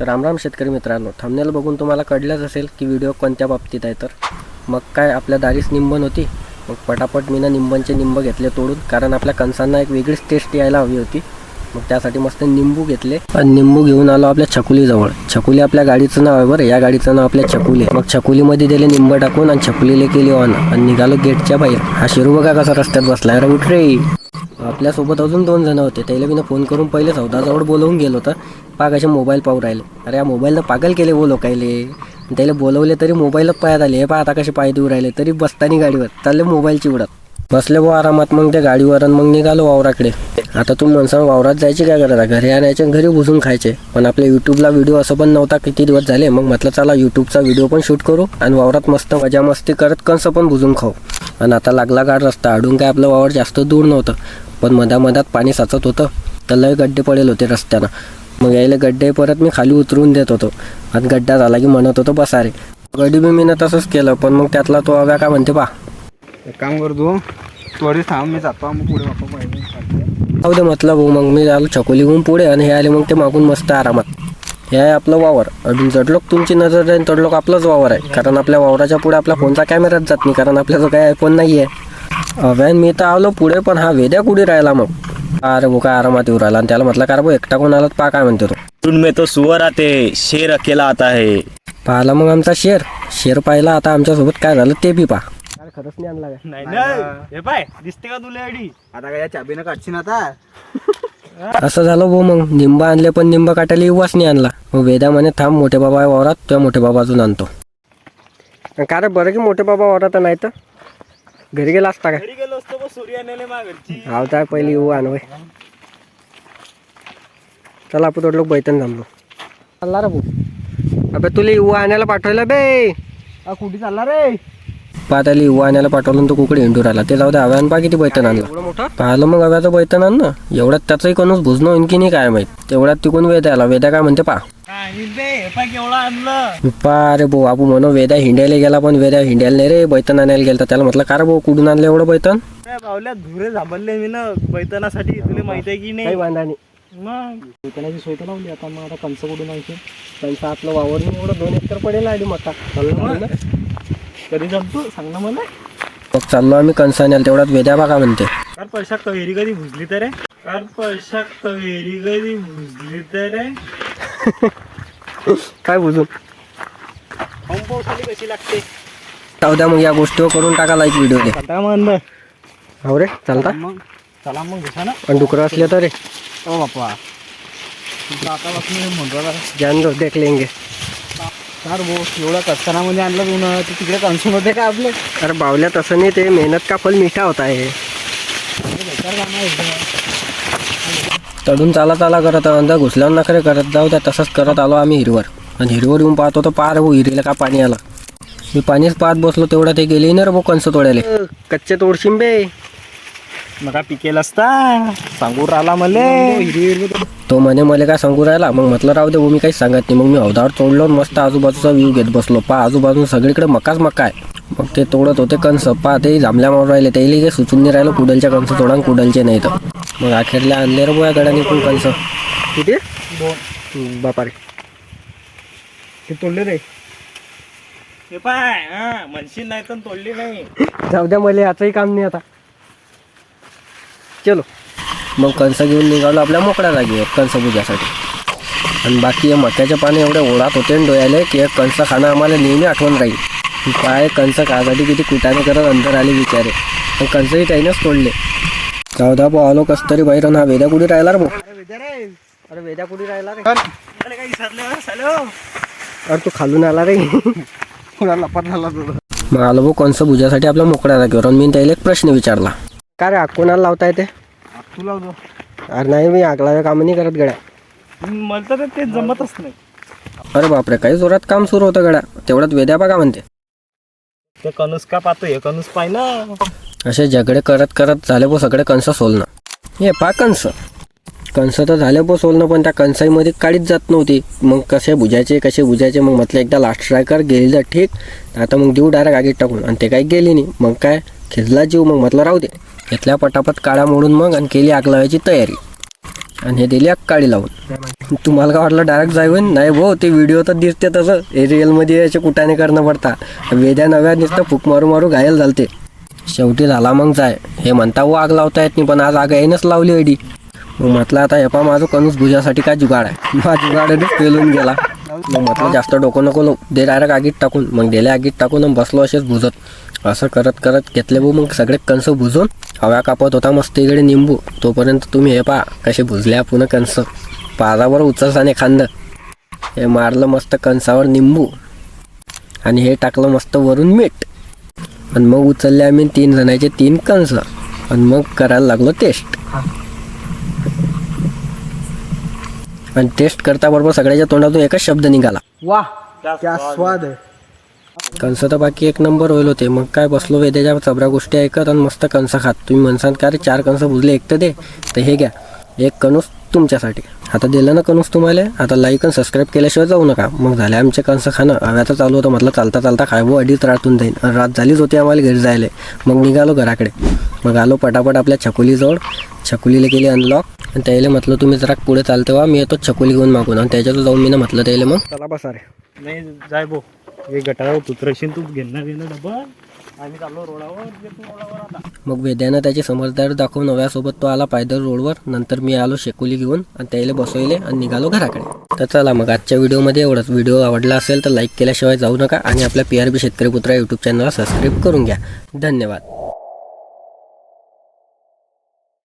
तर रामराम शेतकरी मित्रांनो थांबण्याला बघून तुम्हाला कळलंच असेल की व्हिडिओ कोणत्या बाबतीत आहे तर. मग काय आपल्या दारीस निंबन होती मग पटापट मीनं निंबनचे निंब घेतले तोडून कारण आपल्या कणसांना एक वेगळीच टेस्ट यायला हवी होती. मग त्यासाठी मस्त निंबू घेतले. आणि निंबू घेऊन आलो आपल्या छकुलीजवळ. छकुली आपल्या गाडीचं नाव आहे बरं या गाडीचं नाव आपल्या छकुली. मग छकुलीमध्ये दिले निंब टाकून आणि छकुलीले केली ऑन आणि निघालो गेटच्या बाहेर. हा शिरू बघा कसा रस्त्यात बसला रे उठ रे. आपल्यासोबत अजून दोन जण होते. त्याला मी फोन करून पहिले सौदाजवळ बोलवून गेलो होतं. पागाचे मोबाईल पाहू राहिले. अरे या मोबाईलनं पागल केले बोलो कायले त्याला बोलवले तरी मोबाईलच पायात आले. हे पहा आता कसे पाय देऊ राहिले. तरी बसतानी गाडीवर. चालले मोबाईलची उडत. बसले भाऊ आरामात मग त्या गाडीवर आणि मग निघालो वावराकडे. आता तू म्हणसान वावरात जायची काय करायला घरी आणायचे घरी घुसून खायचे. पण आपल्या युट्यूबला व्हिडिओ असं पण नव्हता किती दिवस झाले. मग म्हटलं चला युट्यूबचा व्हिडिओ पण शूट करू आणि वावरात मस्त मजा मस्ती करत कंस पण भुजून खाऊ. आणि आता लागला गाड रस्ता. अडून काय आपलं वावर जास्त दूर नव्हतं. पण मधामधात पाणी साचत होतं. तर लय गड्डे पडेल होते रस्त्यानं. मग यायला गड्डे परत मी खाली उतरून देत होतो. आणि गड्डा झाला की म्हणत होतो बसा रे. गडी बी मीनं तसंच केलं पण मग त्यातला तो अव्या काय म्हणते पा. एक काम कर तू त्वरित थांब मी जातो मग पुढे बापा पाहिजे. जाऊ दे म्हटलं भाऊ मग मी आलो छकोली घेऊन पुढे आणि हे आले मग ते मागून मस्त आरामात. हे आहे आपलं वावर. अजून जडलोक तुमची नजर जाईल तडलोक आपलंच वावर आहे. कारण आपल्या वावराच्या पुढे आपला फोनचा कॅमेराच जात नाही कारण आपल्याजवळ काय आयफोन नाही आहे अव्यान मी तर आलो पुढे पण हा वेद्या कुठे राहिला मग? अरे भाऊ काय आरामात येऊ राहिला? आणि त्याला म्हटलं का रे भाऊ एकटा कोण आला पा काय म्हणते तो? उनमें तो सुअर आते शेर अकेला आता है पाहिला मग आमचा शेर. शेर पाहिला आता आमच्यासोबत काय झालं ते बी पा. खरंच नाही आणला काय? नाही नाही. हे पाय दिसते का तुला आता काय या चाबीनं काढशील आता? असं झालं भाऊ मग. निंब आणले पण निंब काटायला युवाच नाही आणला. मग वेदा म्हणे थांब मोठे बाबा आहे वावरात तुझ्या मोठे बाबा अजून आणतो का रे बरं की मोठे बाबा वावरात नाही तर? घरी गेला असता काय घरी गेलो असतो बघ सूर्या नेले मा घरची हाव तर पहिले येऊ आणवय चला आपण थोडं बैतन थांबलो. चालला रे भाऊ. अबे तुला येऊ आणायला पाठवलं बे. आ, कुठे चालला रे? पाहताली येऊ आणायला पाठवलं तो कुकडे हिंडू राहिला. ते जाऊ दे हव्यान पा किती बैतन आणलं. मोठा? पाहिलं मग हव्याचं बैतन आण ना. एवढ्यात त्याचंही कोणच भुजणं होईन की नाही काय माहीत. तेवढ्यात तिकून वेद्या आला. वेद्या काय म्हणते पा पा रे भाऊ आपण म्हणू वेद्या हिंडायला गेला पण वेद्या हिंडायला नाही रे बैतन आणायला गेला त्याला. म्हटलं का रे भाऊ कुठून आणलं एवढं बैतन? बावल्या धुरे झाबरले मी ना बैतनासाठी. तुला माहीत आहे की काही नाही वांधा नाही. मग? बैतनाची सोय तर लावली आता मग आता कंस कुठून आणायचे कंस आपलं वावर एवढं दोन एकर पडेल आली मका. कधी जमतो? सांग ना मला. मग चाललो आम्ही कंस आणायला तेवढ्यात वेद्या बघा म्हणते. कार पैशा कवेरी कधी भुजली तर रे? कार पैशा कवेरी कधी भुजली तर रे? काय बुजून कशी लागते जाऊ द्या मग या गोष्टीवर करून टाका लाईक व्हिडिओ हो रे चालता? मग चला मग घुसा ना. पण डुकरं असले तर रे. ओ बाप्पा. तुझं आता बसून म्हणतो जान दो देख लेंगे. कार भाऊ एवढा कचरामध्ये आणलं तू ना तू तिकडे कन्सूम होते का आपले? अरे बावल्या तसं नाही ते मेहनत का फल मिठा होता आहे. चढून चाला चाला करत अंदा घुसल्यावर नखरे करत जाऊ द्या तसंच करत आलो आम्ही हिरवर. आणि हिरवर येऊन पाहतो तर पार भाऊ हिरीला का पाणी आला? मी पाणीच पाहत बसलो तेवढं ते गेले ना रे कंस तोडायले. कच्चे तोडशीन बे मग काय पिकेल असता. सांगून राहिला मले. तो म्हणे मला काय सांगू राहिला? मग म्हटलं राहू दे मी काहीच सांगत नाही. मग मी हौदावर तोडलो आणि मस्त आजूबाजूचा व्ह्यू घेत बसलो. पा आजूबाजून सगळीकडे मकाच मका आहे. मग ते तोडत होते कंस. पा ते जांभल्या मारून राहिले. त्याला काही सुचून नाही राहिलं कुडलच्या कंस तोडा आणि कुडलचे नाही तर. मग अखेरला आणले रे बोया गड्याने पण कंस. किती? बापा रे ते तोडले रे. हे पाय हा म्हणशील नाही तर तोडली नाही. जाऊ द्या मला याचंही काम नाही आता. चलो. मग कंस घेऊन निघालो आपल्या मोकळ्या जागेवर कंस बुजासाठी आणि बाकी हे मक्याचे पाणी एवढे ओढात होते आणि डोळ्याले की एक कंस खाणं आम्हाला नेहमी आठवण राहील. काय कंस खासाठी किती कुटाने करत अंतर आले विचारे पण कंसही त्यानेच तोडले. जाऊ द्या भाऊ आलो कस तरी बाहेर हा वेद्या कुठे राहिला भाऊ अरे वेद्या कुठे राहिला रे? अरे सालो अरे तू खालून आला रे. झाला तुझं मग आलो भाऊ कंस बुजासाठी आपल्या मोकळ्या जागेवर मी त्याला एक प्रश्न विचारला. का रे आग कोणाला लावता येते तू लावतो अरे नाही मी आगला काम नाही करत गड्या. मला तर ते जमतच नाही. अरे बापरे काही जोरात काम सुरू होतं गड्या. तेवढ्यात वेद्या बघा म्हणते. ते कणूस का पाहतो? हे कणूस पाय ना. असे झगडे करत करत झाले बो सगळे कंस सोलणं. हे पा कंस कंस तर झाले बो सोलणं पण त्या कंसाईमध्ये काळीच जात नव्हती. मग कसे बुजायचे कसे बुजायचे मग म्हटलं एकदा लास्ट ट्रायकर गेली तर ठीक. आता मग देऊ डायरेक्ट आगीत टाकून. आणि ते काही गेली नाही. मग काय? खिजला जीव. मग म्हटलं राहू दे. घेतल्या पटापट काळा मोडून मग आणि केली आग लावायची तयारी. आणि हे दिली काळी लावून. तुम्हाला काय वाटलं डायरेक्ट जाईन? नाही भाऊ ते व्हिडिओ तर दिसते तसं. हे रिअलमध्ये याचे कुटाने करणं पडता. वेद्या नव्या दिसतं फुक मारू मारू घायल झालते. शेवटी झाला मग जाय. हे म्हणता हो आग लावता येत नाही पण आज आग येणंच लावली अडी मग म्हटलं आता हे पा माझं कणूस भुजासाठी काय जुगाड आहे. माझा जुगाड पेलून गेला. मग म्हटलं जास्त डोकं नको नको. दे डायरेक्ट आगीत टाकून. मग दिल्या आगीत टाकून बसलो असेच भुजत असं करत करत घेतले भाऊ. मग सगळे कणस भुजून हव्या कापत होता. मस्त इकडे निंबू. तोपर्यंत तुम्ही हे पहा कसे भुजल्या पुन्हा कणस. पाजावर उचलसाने खांद. हे मारलं मस्त कणसावर निंबू. आणि हे टाकलं मस्त वरून मीठ. आणि मग उचलले आम्ही तीन जणांचे तीन कणस. आणि मग करायला लागलो टेस्ट आणि टेस्ट करता बरोबर सगळ्याच्या तोंडातून एकच शब्द निघाला. वा क्या स्वाद आहे कंस तर बाकी एक नंबर होईल होते. मग काय बसलो वेद्याच्या चबऱ्या गोष्टी ऐकत आणि मस्त कंस खात. तुम्ही म्हणसाल का रे चार कंस बुजले एक तर दे? तर हे घ्या. एक कणूस तुमच्यासाठी. आता दिलं ना कणूस तुम्हाला? आता लाईक आणि सबस्क्राईब केल्याशिवाय जाऊ नका. मग झाले आमचे कंस खाणं. हव्याचं चालू होतं. म्हटलं चालता चालता खायबो अडीच रातून जाईन. आणि रात झालीच होती आम्हाला घरी जायला. मग निघालो घराकडे. मग आलो पटापट आपल्या छकुलीजवळ. छकुलीला केली अनलॉक आणि त्याला म्हटलं तुम्ही जरा पुढे चालते व्हा मी येतो छकुली घेऊन मागून. आणि त्याच्यात जाऊन मी ना म्हटलं त्याला मग चला बसा रे नाही जाय भो हे गटारावर तुतरशीन तू घेणार घेणं डबल. मग वेद्यानं त्याची समजदार दाखवून नव्यासोबत तो आला पायदळ रोडवर. नंतर मी आलो शेकोली घेऊन आणि त्याला बसवले आणि निघालो घराकडे. तर चला मग आजच्या व्हिडिओमध्ये एवढंच. व्हिडिओ आवडला असेल तर लाईक केल्याशिवाय जाऊ नका आणि आपल्या पी आर बी शेतकरी पुत्रा यूट्यूब चॅनलला सबस्क्राईब करून घ्या. धन्यवाद.